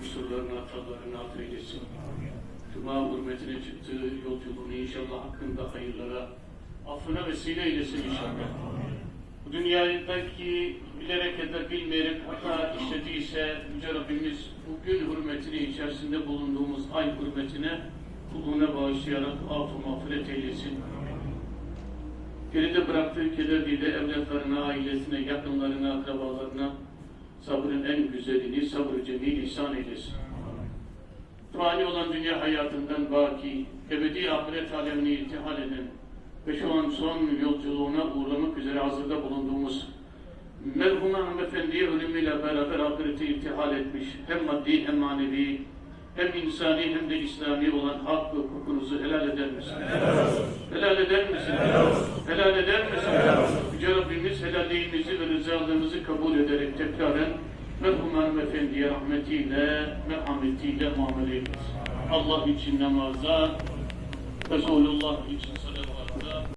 kusurlarını, hatalarını affeylesin. Cuma hürmetine çıktığı yolculuğunu inşallah hakkında hayırlara, affına vesile eylesin inşallah. Bu dünyadaki bilerek ya da bilmeyerek hata işlediyse Yüce Rabbimiz bugün hürmetine içerisinde bulunduğumuz ay hürmetine kulluğuna bağışlayarak affı mağfiret eylesin. Geride bıraktığı kederliyle evlatlarına, ailesine, yakınlarına, akrabalarına sabrın en güzelini, sabrı cemil ihsan eylesin. Fani olan dünya hayatından baki, ebedi ahiret alemini irtihal eden ve şu an son yolculuğuna uğramak üzere hazırda bulunduğumuz merhum hanımefendiye ölümüyle beraber ahirete irtihal etmiş hem maddi hem manevi hem insani hem de İslami olan hak ve hukukunuzu helal eder misin? Helal eder misin? Helal eder misin? Yüce Helalliğimizi ve rızalığımızı kabul ederek tekraren merhum hanımefendiye rahmetiyle, merhametiyle muamele eylesin. Allah için namaza, Resulullah için salavatta,